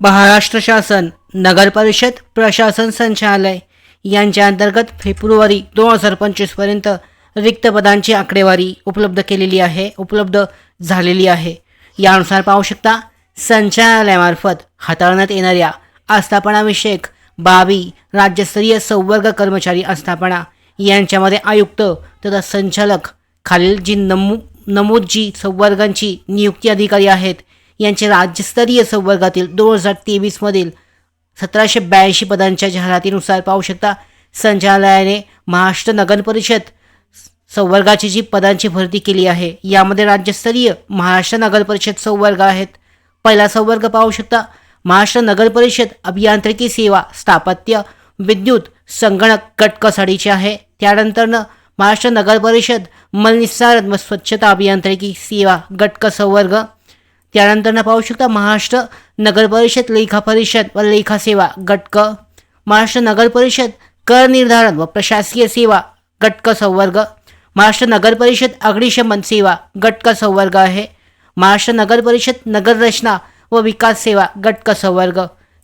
महाराष्ट्र शासन नगरपरिषद प्रशासन संचालय यांच्या अंतर्गत फेब्रुवारी दोन हजार पंचवीसपर्यंत रिक्त पदांची आकडेवारी उपलब्ध केलेली आहे उपलब्ध झालेली आहे. यानुसार पाहू शकता संचालयामार्फत हाताळण्यात येणाऱ्या आस्थापनाविषयक बाबी राज्यस्तरीय संवर्ग कर्मचारी आस्थापना यांच्यामध्ये आयुक्त तथा संचालक खालील जी नमू नमूद जी संवर्गांची नियुक्ती अधिकारी आहेत यांचे राज्यस्तरीय संवर्गातील दोन हजार तेवीसमधील सतराशे ब्याऐंशी पदांच्या जाहिरातीनुसार पाहू शकता संचालनालयाने महाराष्ट्र नगर परिषद संवर्गाची जी पदांची भरती केली आहे यामध्ये राज्यस्तरीय महाराष्ट्र नगर परिषद संवर्ग आहेत. पहिला संवर्ग पाहू शकता महाराष्ट्र नगर परिषद अभियांत्रिकी सेवा स्थापत्य विद्युत संगणक गटकसाडीचे आहे. त्यानंतरनं महाराष्ट्र नगर परिषद मलनिस्सारण व स्वच्छता अभियांत्रिकी सेवा गटक संवर्ग त्यानंतर पाहू शकता महाराष्ट्र नगर परिषद लेखा परिषद व लेखा सेवा गटक महाराष्ट्र नगर परिषद कर निर्धारण व प्रशासकीय सेवा गटक संवर्ग महाराष्ट्र नगर परिषद अग्निशमन सेवा गटक संवर्ग आहे महाराष्ट्र नगर परिषद नगर रचना व विकास सेवा गटक संवर्ग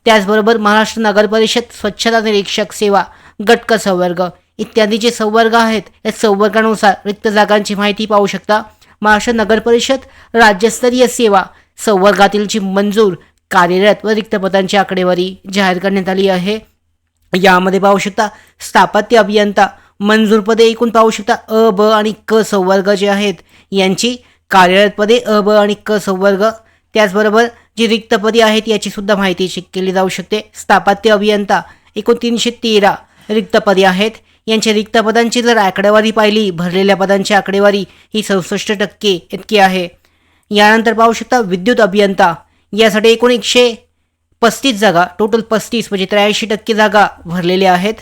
त्याचबरोबर महाराष्ट्र नगर परिषद स्वच्छता निरीक्षक सेवा गटक संवर्ग इत्यादी जे संवर्ग आहेत. या संवर्गानुसार रिक्त जागांची माहिती पाहू शकता. महाराष्ट्र नगर परिषद राज्यस्तरीय सेवा संवर्गातील जी मंजूर कार्यरत व रिक्त पदांची आकडेवारी जाहीर करण्यात आली आहे. यामध्ये पाहू शकता स्थापत्य अभियंता मंजूर पदे एकूण पाहू शकता अ ब आणि क संवर्ग जे आहेत यांची कार्यरत पदे अ ब आणि क संवर्ग त्याचबरोबर जी रिक्त पदे आहेत याची सुद्धा माहिती केली जाऊ शकते. स्थापत्य अभियंता एकूण तीनशे तेरा रिक्त पदे आहेत. यांच्या रिक्त पदांची जर आकडेवारी पाहिली. भरलेल्या पदांची आकडेवारी ही चौसष्ट टक्के इतकी आहे. यानंतर पाहू शकता विद्युत अभियंता. यासाठी एकूण एकशे पस्तीस जागा टोटल पस्तीस म्हणजे त्र्याऐंशी टक्के जागा भरलेल्या आहेत.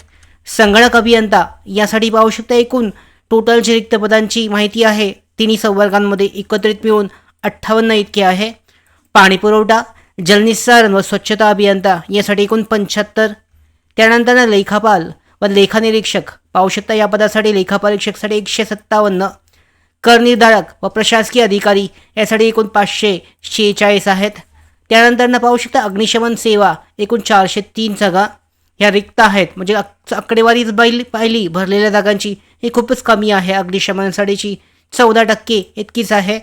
संगणक अभियंता. यासाठी पाहू शकता एकूण टोटल जे रिक्त पदांची माहिती आहे. तिन्ही संवर्गांमध्ये एकत्रित मिळून अठ्ठावन्न इतके आहे. पाणी पुरवठा जलनिस्सारण व स्वच्छता अभियंता. यासाठी एकूण पंच्याहत्तर. त्यानंतर लेखापाल. व लेखानिरीक्षक. पाहू शकता या पदासाठी लेखापरीक्षकसाठी एकशे सत्तावन्न. करनिर्धारक व प्रशासकीय अधिकारी यासाठी एकूण पाचशे शेहेचाळीस आहेत. त्यानंतर ना पाहू शकता अग्निशमन सेवा एकूण चारशे तीन जागा. ह्या रिक्त आहेत. म्हणजे आक- आकडेवारी पाहिली पाहिली भरलेल्या जागांची ही खूपच कमी आहे. अग्निशमनासाठीची चौदा टक्के इतकीच आहे.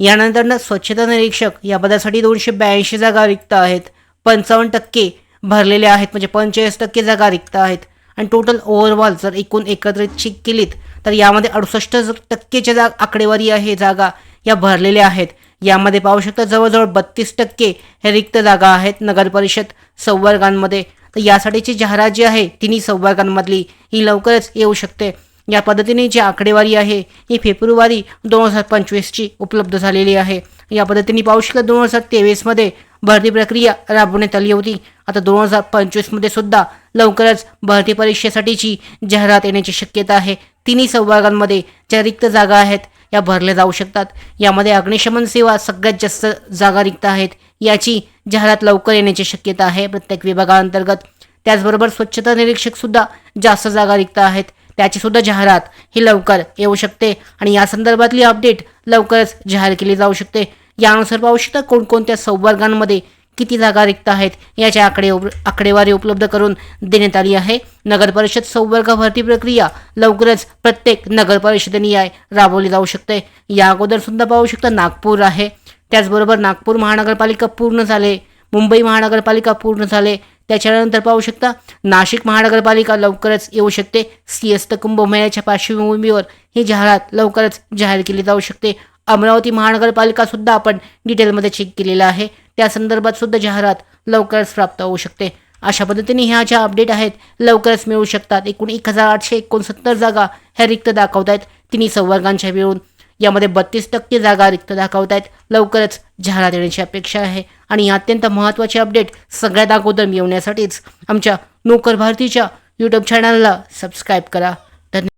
यानंतरनं स्वच्छता निरीक्षक या पदासाठी दोनशे ब्याऐंशी जागा रिक्त आहेत. पंचावन्न टक्के भरलेल्या आहेत. म्हणजे पंचेचाळीस टक्के जागा रिक्त आहेत. आणि टोटल ओव्हरऑल जर एकूण एकत्रित चेक केलीत तर यामध्ये अडुसष्ट टक्केच्या जा आकडेवारी आहे जागा या भरलेल्या आहेत. यामध्ये पाहू शकता जवळजवळ बत्तीस टक्के हे रिक्त जागा आहेत नगरपरिषद संवर्गांमध्ये. तर यासाठीची जाहिरात जी आहे तिन्ही संवर्गांमधली ही लवकरच येऊ शकते. या पद्धतीने जी आकडेवारी आहे ही फेब्रुवारी दोन हजार पंचवीसची उपलब्ध झालेली आहे. या पद्धतीने पाहू दोन हजार तेवीसमध्ये भरती प्रक्रिया राबवण्यात आली होती. आता दोन हजार पंचवीसमध्ये सुद्धा लवकरच भरती परीक्षेसाठीची जाहिरात येण्याची शक्यता आहे. तिन्ही संवर्गांमध्ये ज्या रिक्त जागा आहेत या भरल्या जाऊ शकतात. यामध्ये अग्निशमन सेवा सगळ्यात जास्त जागा रिक्त आहेत. याची जाहिरात लवकर येण्याची शक्यता आहे प्रत्येक विभागाअंतर्गत. त्याचबरोबर स्वच्छता निरीक्षक सुद्धा जास्त जागा रिक्त आहेत. त्याची सुद्धा जाहिरात ही लवकर येऊ शकते आणि या संदर्भातली अपडेट लवकरच जाहीर केली जाऊ शकते. यानुसार पाहू शकता कोणकोणत्या संवर्गांमध्ये किती जागा रिक्त आहेत याची आकडे आकडेवारी उपलब्ध करून देण्यात आली आहे. नगरपरिषद संवर्ग भरती प्रक्रिया लवकरच प्रत्येक नगरपरिषदेने या राबवली जाऊ शकते. या अगोदर सुद्धा पाहू शकता नागपूर आहे. त्याचबरोबर नागपूर महानगरपालिका पूर्ण झाले. मुंबई महानगरपालिका पूर्ण झाले. त्याच्यानंतर पाहू शकता नाशिक महानगरपालिका लवकरच येऊ शकते. सिंहस्थ कुंभमेळ्याच्या पार्श्वभूमीवर ही जाहिरात लवकरच जाहीर केली जाऊ शकते. अमरावती महानगरपालिका सुद्धा आपण डिटेलमध्ये चेक केलेला आहे. त्या संदर्भात सुद्धा जाहिरात लवकरच प्राप्त होऊ शकते. अशा पद्धतीने ह्या ज्या अपडेट आहेत लवकरच मिळू शकतात. एकूण एक हजार आठशे एकोणसत्तर जागा ह्या रिक्त दाखवत आहेत तिन्ही संवर्गांच्या मिळून. यामध्ये बत्तीस टक्के जागा रिक्त दाखवत आहेत लवकरच जाहिरात येण्याची अपेक्षा आहे. आणि ही अत्यंत महत्त्वाची अपडेट सगळ्यात अगोदर मिळवण्यासाठीच आमच्या नोकर भारतीच्या यूट्यूब चॅनलला सबस्क्राईब करा.